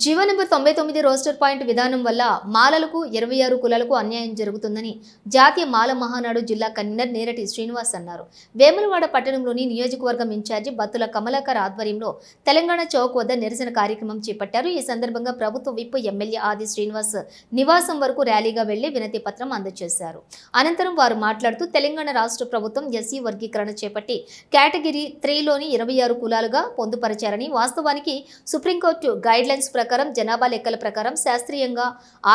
GO number తొంభై తొమ్మిది roster point విధానం వల్ల మాలలకు ఇరవై ఆరు కులాలకు అన్యాయం జరుగుతుందని జాతీయ మాల మహానాడు జిల్లా కన్వీనర్ నేరటి శ్రీనివాస్ అన్నారు. వేములవాడ పట్టణంలోని నియోజకవర్గం ఇన్ఛార్జి బత్తుల కమలాకర్ ఆధ్వర్యంలో తెలంగాణ చౌక్ వద్ద నిరసన కార్యక్రమం చేపట్టారు. ఈ సందర్భంగా ప్రభుత్వ విప్ ఎమ్మెల్యే ఆది శ్రీనివాస్ నివాసం వరకు ర్యాలీగా వెళ్ళి వినతి పత్రం అందజేశారు. అనంతరం వారు మాట్లాడుతూ తెలంగాణ రాష్ట్ర ప్రభుత్వం ఎస్సీ వర్గీకరణ చేపట్టి కేటగిరీ త్రీలోని ఇరవై ఆరు కులాలుగా పొందుపరిచారని వాస్తవానికి సుప్రీంకోర్టు గైడ్ లైన్స్ ప్రకారం జనాభా లెక్కల ప్రకారం శాస్త్రీయంగా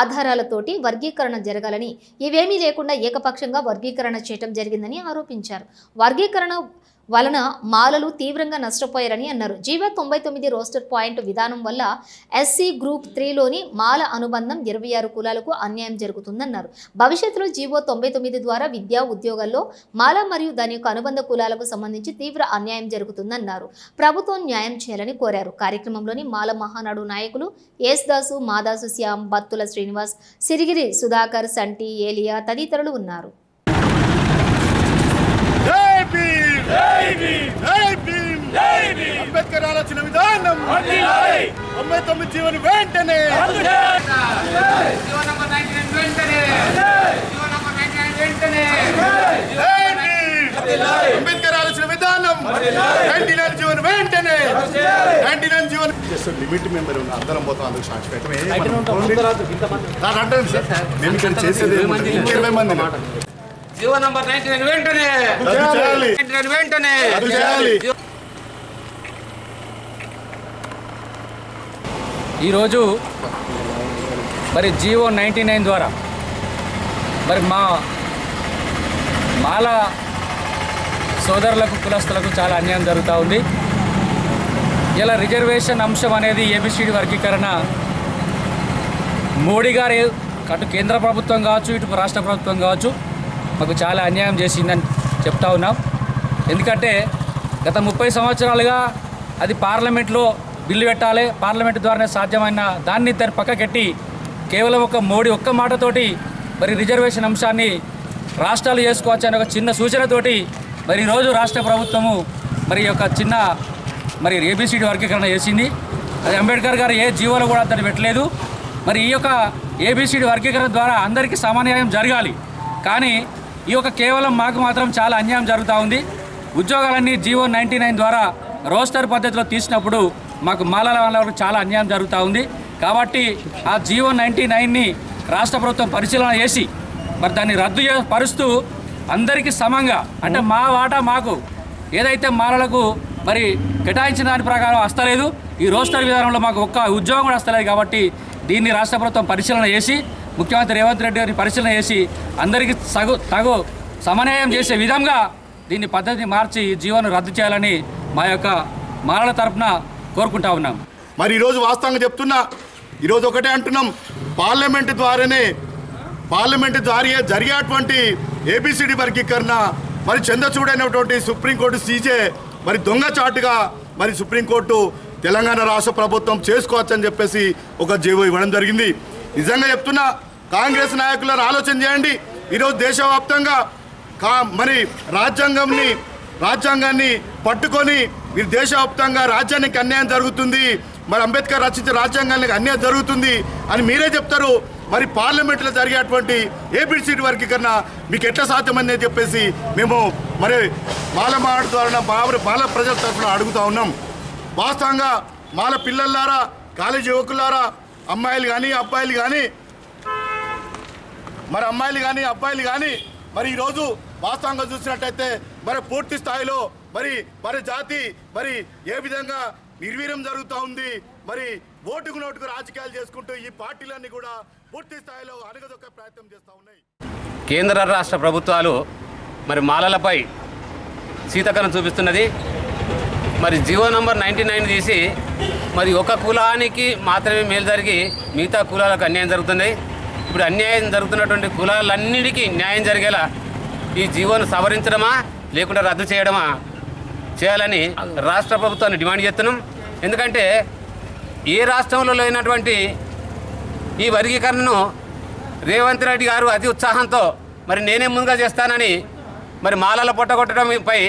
ఆధారాలతోటి వర్గీకరణ జరగాలని. ఇవేమీ లేకుండా ఏకపక్షంగా వర్గీకరణ చేయటం జరిగిందని ఆరోపించారు. వర్గీకరణ వలన మాలలు తీవ్రంగా నష్టపోయారని అన్నారు. జీవో తొంభై తొమ్మిది రోస్టర్ పాయింట్ విధానం వల్ల ఎస్సీ గ్రూప్ త్రీలోని మాల అనుబంధం ఇరవై ఆరు కులాలకు అన్యాయం జరుగుతుందన్నారు. భవిష్యత్తులో జీవో తొంభై తొమ్మిది ద్వారా విద్యా ఉద్యోగాల్లో మాల మరియు దాని యొక్క అనుబంధ కులాలకు సంబంధించి తీవ్ర అన్యాయం జరుగుతుందన్నారు. ప్రభుత్వం న్యాయం చేయాలని కోరారు. కార్యక్రమంలోని మాల మహానాడు నాయకులు యేసుదాసు మాదాసు శ్యామ్ బత్తుల శ్రీనివాస్ సిరిగిరి సుధాకర్ సంటి ఏలియా తదితరులు ఉన్నారు. అంబేద్కర్ ఆలోచన విధానం! తొంభై తొమ్మిది జీవన వెంటనే జీవో నంబర్ 99 వెంటనే! జీవో నంబర్ 99 వెంటనే జై భీమ్ అంబేద్కర్ ఆలోచన విధానం! నైన్టీ నైన్ జీవన వెంటనే! నైన్టీ నైన్ జీవన లిమిట్ మెంబర్ ఉన్న అందరం పోతాం అందుకు సాక్షి పెట్టమే. సార్. నేను ఇక్కడ చేసేది ఏముంది? ఇరవై మంది. జీవో నంబర్ 99 వెంటనే! రద్దు చేయాలి 99 వెంటనే చేయాలి. ఈరోజు మరి జియో నైంటీ నైన్ ద్వారా మరి మా మాల సోదరులకు కులస్తులకు చాలా అన్యాయం జరుగుతూ ఉంది. ఇలా రిజర్వేషన్ అంశం అనేది ఏబిసిడి వర్గీకరణ మోడీ గారు అటు కేంద్ర ప్రభుత్వం కావచ్చు ఇటు రాష్ట్ర ప్రభుత్వం కావచ్చు మాకు చాలా అన్యాయం చేసిందని చెప్తా ఉన్నాం. ఎందుకంటే గత ముప్పై సంవత్సరాలుగా అది పార్లమెంట్లో బిల్లు పెట్టాలి పార్లమెంట్ ద్వారానే సాధ్యమైన దాన్ని దాన్ని పక్కకెట్టి కేవలం ఒక మోడీ ఒక్క మాటతోటి మరి రిజర్వేషన్ అంశాన్ని రాష్ట్రాలు చేసుకోవచ్చు అనే ఒక చిన్న సూచనతోటి మరి ఈరోజు రాష్ట్ర ప్రభుత్వము మరి ఒక చిన్న మరి ఏబిసిడి వర్గీకరణ చేసింది. అది అంబేద్కర్ గారు ఏ జీవోలో కూడా అతను పెట్టలేదు. మరి ఈ యొక్క ఏబిసిడి వర్గీకరణ ద్వారా అందరికీ సమాన్యాయం జరగాలి. కానీ ఈ యొక్క కేవలం మాకు మాత్రం చాలా అన్యాయం జరుగుతూ ఉంది. ఉద్యోగాలన్నీ జీవో నైంటీ నైన్ ద్వారా రోస్టర్ పద్ధతిలో తీసినప్పుడు మాకు మాలల వాళ్ళకు చాలా అన్యాయం జరుగుతూ ఉంది. కాబట్టి ఆ జీవో నైంటీ నైన్ని రాష్ట్ర ప్రభుత్వం పరిశీలన చేసి మరి దాన్ని రద్దు పరుస్తూ అందరికీ సమంగా అంటే మా వాటా మాకు. ఏదైతే మాలలకు మరి కేటాయించిన దాని ప్రకారం వస్తలేదు ఈ రోస్టర్ విధానంలో మాకు ఒక్క ఉద్యోగం కూడా వస్తలేదు కాబట్టి దీన్ని రాష్ట్ర ప్రభుత్వం పరిశీలన చేసి ముఖ్యమంత్రి రేవంత్ రెడ్డి గారిని పరిశీలన చేసి అందరికీ సగు తగు సమన్వయం చేసే విధంగా దీన్ని పద్ధతిని మార్చి ఈ జీవోను రద్దు చేయాలని మా యొక్క మాలల తరఫున కోరుకుంటా ఉన్నాం. మరి ఈరోజు వాస్తవంగా చెప్తున్నా ఈరోజు ఒకటే అంటున్నాం పార్లమెంట్ ద్వారానే పార్లమెంట్ ద్వారా జరిగేటువంటి ఏబిసిడి వర్గీకరణ మరి చందచూడైనటువంటి సుప్రీంకోర్టు సీజే మరి దొంగచాటుగా మరి సుప్రీంకోర్టు తెలంగాణ రాష్ట్ర ప్రభుత్వం చేసుకోవచ్చని చెప్పేసి ఒక జీవో ఇవ్వడం జరిగింది. నిజంగా చెప్తున్నా కాంగ్రెస్ నాయకులను ఆలోచన చేయండి. ఈరోజు దేశవ్యాప్తంగా కా మరి రాజ్యాంగంని రాజ్యాంగాన్ని పట్టుకొని మీరు దేశవ్యాప్తంగా రాజ్యానికి అన్యాయం జరుగుతుంది. మరి అంబేద్కర్ రచించిన రాజ్యాంగానికి అన్యాయం జరుగుతుంది అని మీరే చెప్తారు. మరి పార్లమెంట్లో జరిగేటువంటి ఏబిసిడి వర్గీకరణ మీకు ఎట్లా సాధ్యమని చెప్పేసి మేము మరి మాలమాడ ద్వారా బాబు మాల ప్రజల తరఫున అడుగుతా ఉన్నాం. వాస్తవంగా మాల పిల్లలారా కాలేజీ యువకులారా అమ్మాయిలు కానీ అబ్బాయిలు కానీ మరి అమ్మాయిలు కానీ అబ్బాయిలు కానీ మరి ఈరోజు వాస్తవంగా చూసినట్టయితే మరి పూర్తి స్థాయిలో మరి మరి జాతి మరి ఏ విధంగా నిర్వీర్యం జరుగుతూ ఉంది మరి ఓటుకు నోటుకు రాజకీయాలు చేసుకుంటూ ఈ పార్టీలన్నీ కూడా పూర్తి స్థాయిలో అణగదొక్క ప్రయత్నం చేస్తూ ఉన్నాయి. కేంద్ర రాష్ట్ర ప్రభుత్వాలు మరి మాలలపై శీతకరం చూపిస్తున్నది. మరి జియో నంబర్ నైంటీ నైన్ తీసి మరి ఒక కులానికి మాత్రమే మేలు జరిగి మిగతా కులాలకు అన్యాయం జరుగుతుంది. ఇప్పుడు అన్యాయం జరుగుతున్నటువంటి కులాలన్నిటికీ న్యాయం జరిగేలా ఈ జీవోను సవరించడమా లేకుంటే రద్దు చేయడమా చేయాలని రాష్ట్ర ప్రభుత్వాన్ని డిమాండ్ చేస్తున్నాం. ఎందుకంటే ఏ రాష్ట్రంలో లేనటువంటి ఈ వర్గీకరణను రేవంత్ రెడ్డి గారు అతి ఉత్సాహంతో మరి నేనే ముందుగా చేస్తానని మరి మాలల పొట్టగొట్టడంపై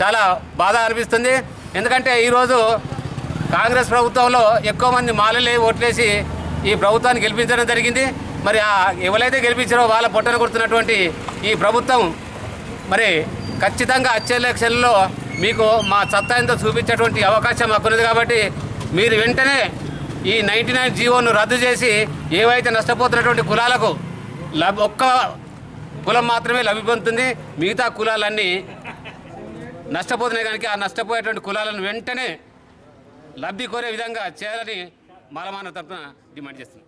చాలా బాధ అనిపిస్తుంది. ఎందుకంటే ఈరోజు కాంగ్రెస్ ప్రభుత్వంలో ఎక్కువ మంది మాలలే ఓట్లేసి ఈ ప్రభుత్వాన్ని గెలిపించడం జరిగింది. మరి ఎవరైతే గెలిపించారో వాళ్ళ పొట్టను కొడుతున్నటువంటి ఈ ప్రభుత్వం మరి ఖచ్చితంగా వచ్చే ఎలక్షన్లో మీకు మా సత్తా ఎంతో చూపించేటువంటి అవకాశం మాకున్నది కాబట్టి మీరు వెంటనే ఈ నైంటీ నైన్ జీవోను రద్దు చేసి ఏవైతే నష్టపోతున్నటువంటి కులాలకు లబ్ ఒక్క కులం మాత్రమే లభిపొందుతుంది పొందుతుంది మిగతా కులాలన్నీ నష్టపోతున్నాయి కనుక ఆ నష్టపోయేటువంటి కులాలను వెంటనే లబ్ధి కోరే విధంగా చేయాలని మాలమాన తరఫున డిమాండ్ చేస్తున్నాం.